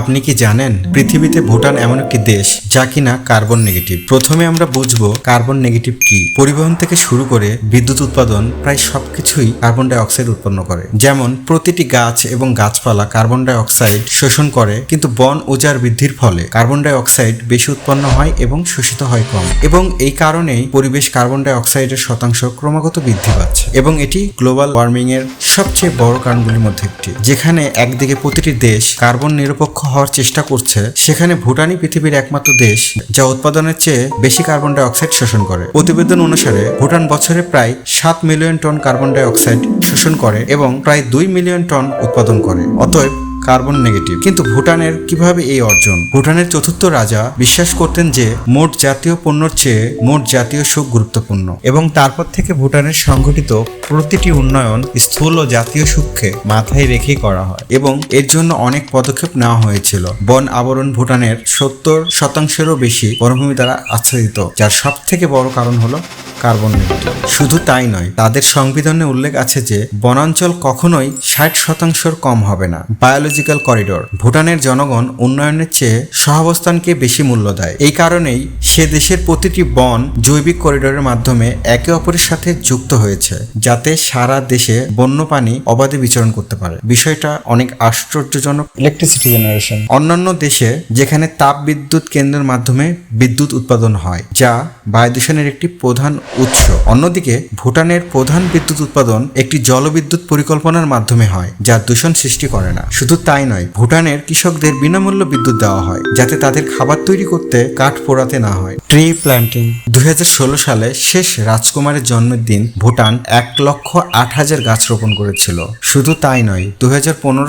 আপনি কি জানেন পৃথিবীতে ভুটান এমন একটি দেশ যা কিনা কার্বন নেগেটিভ? প্রথমে আমরা বুঝব কার্বন নেগেটিভ কি। পরিবহন থেকে শুরু করে বিদ্যুৎ উৎপাদন প্রায় সবকিছুই কার্বন ডাই অক্সাইড উৎপন্ন করে। যেমন প্রতিটি গাছ এবং গাছপালা কার্বন ডাই অক্সাইড শোষণ করে, কিন্তু বন উজাড় বৃদ্ধির ফলে কার্বন ডাই অক্সাইড বেশি উৎপন্ন হয় এবং শোষিত হয় কম। এবং এই কারণেই পরিবেশ কার্বন ডাই অক্সাইডের শতাংশ ক্রমাগত বৃদ্ধি পাচ্ছে। এবং এটি গ্লোবাল ওয়ার্মিং এর সবচেয়ে বড় কারণগুলির মধ্যে একটি, যেখানে একদিকে প্রতিটি দেশ কার্বন নিরপেক্ষ হওয়ার চেষ্টা করছে, সেখানে ভুটানই পৃথিবীর একমাত্র দেশ যা উৎপাদনের চেয়ে বেশি কার্বন ডাই অক্সাইড শোষণ করে। প্রতিবেদন অনুসারে, ভুটান বছরে প্রায় সাত million ton carbon dioxide শোষণ করে এবং প্রায় দুই মিলিয়ন টন উৎপাদন করে। অতএব কার্বন নেগেটিভ। কিন্তু ভুটানের কীভাবে এই অর্জন? ভুটানের চতুর্থ রাজা বিশ্বাস করতেন যে মোট জাতীয় পণ্যর চেয়ে মোট জাতীয় সুখ গুরুত্বপূর্ণ। এবং তারপর থেকে ভুটানের সংগঠিত প্রতিটি উন্নয়ন স্থূল ও জাতীয় সুখকে মাথায় রেখেই করা হয় এবং এর জন্য অনেক পদক্ষেপ নেওয়া হয়েছিল। বন আবরণ ভুটানের সত্তর শতাংশেরও বেশি বনভূমি দ্বারা আচ্ছাদিত, যার সব থেকে বড় কারণ হলো কার্বন নেগেটিভ শুধু তাই নয় তাদের সংবিধানে উল্লেখ আছে যে বনাঞ্চল কখনোই ষাট শতাংশের কম হবে না। বায়োলজিক্যাল করিডোর ভুটানের জনগণ উন্নয়নের চেয়ে সহাবস্থানকে বেশি মূল্য দেয়। এই কারণেই সে দেশের প্রতিটি বন জৈবিক করিডোরের মাধ্যমে একে অপরের সাথে যুক্ত হয়েছে যাতে সারা দেশে বন্য বন্যপ্রাণী অবাধে বিচরণ করতে পারে। বিষয়টা অনেক আশ্চর্যজনক। ইলেকট্রিসিটি জেনারেশন অন্যান্য দেশে যেখানে তাপ বিদ্যুৎ কেন্দ্রের মাধ্যমে বিদ্যুৎ উৎপাদন হয় যা বায়ু দূষণের একটি প্রধান উৎস। অন্যদিকে, ভুটানের প্রধান বিদ্যুৎ উৎপাদন একটি জলবিদ্যুৎ পরিকল্পনার মাধ্যমে হয়, যা দূষণ সৃষ্টি করে না। শুধু তাই নয়, ভুটানের কৃষকদের বিনামূল্য বিদ্যুৎ দেওয়া হয়, যাতে তাদের খাবার তৈরি করতে কাঠ পোড়াতে না হয়। Tree planting. দুই হাজার ষোলো সালে শেষ রাজকুমারের জন্মের দিন ভুটান এক লক্ষ আট হাজার গাছ রোপণ করেছিল। শুধু তাই নয়, দুই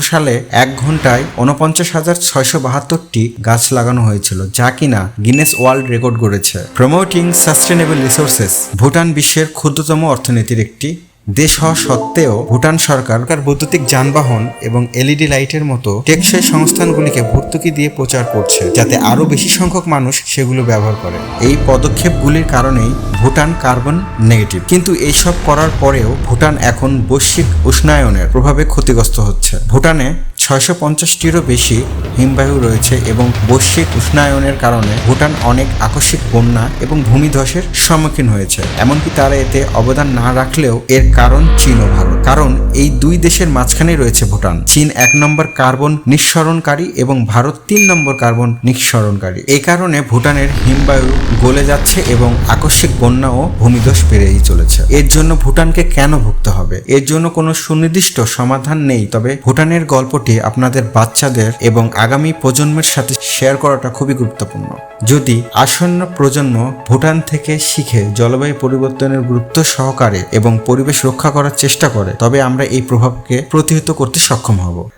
সালে এক ঘন্টায় উনপঞ্চাশ হাজার ছয়শো বাহাত্তরটি গাছ লাগানো হয়েছিল, যা কিনা Guinness world record গড়েছে। Promoting sustainable resources. Bhutan বিশ্বের ক্ষুদ্রতম অর্থনীতির একটি দেশ হওয়া সত্ত্বেও ভুটান সরকার তার বৈদ্যুতিক যানবাহন এবং এলইডি লাইটের মতো টেকসই সংস্থানগুলিকে ভর্তুকি দিয়ে প্রচার করছে, যাতে আরও বেশি সংখ্যক মানুষ সেগুলো ব্যবহার করে। এই পদক্ষেপগুলির কারণেই ভুটান কার্বন নেগেটিভ। কিন্তু এইসব করার পরেও ভুটান এখন বৈশ্বিক উষ্ণায়নের প্রভাবে ক্ষতিগ্রস্ত হচ্ছে। ভুটানে ছয়শো পঞ্চাশটিরও বেশি হিমবায়ু রয়েছে এবং বৈশ্বিক উষ্ণায়নের কারণে ভুটান অনেক আকস্মিক বন্যা এবং ভূমিধসের সম্মুখীন হয়েছে। এমনকি তারা এতে অবদান না রাখলেও এর কারণ চীন ও ভারত। কারণ এই দুই দেশের মাঝখানে রয়েছে ভুটান। চীন এক নম্বর কার্বন নিঃসরণকারী এবং ভারত তিন নম্বর কার্বন নিঃসরণকারী। এই কারণে ভুটানের হিমবায়ু গলে যাচ্ছে এবং আকস্মিক বন্যা ও ভূমিধস বেড়েই চলেছে। এর জন্য ভুটানকে কেন ভুগতে হবে? এর জন্য কোনো সুনির্দিষ্ট সমাধান নেই। তবে ভুটানের গল্পটি আপনাদের বাচ্চাদের এবং আগামী প্রজন্মের সাথে শেয়ার করাটা খুবই গুরুত্বপূর্ণ। যদি আসন্ন প্রজন্ম ভুটান থেকে শিখে জলবায়ু পরিবর্তনের গুরুত্ব সহকারে এবং পরিবেশ রক্ষা করার চেষ্টা করে, তবে আমরা এই প্রভাবকে প্রতিহত করতে সক্ষম হব।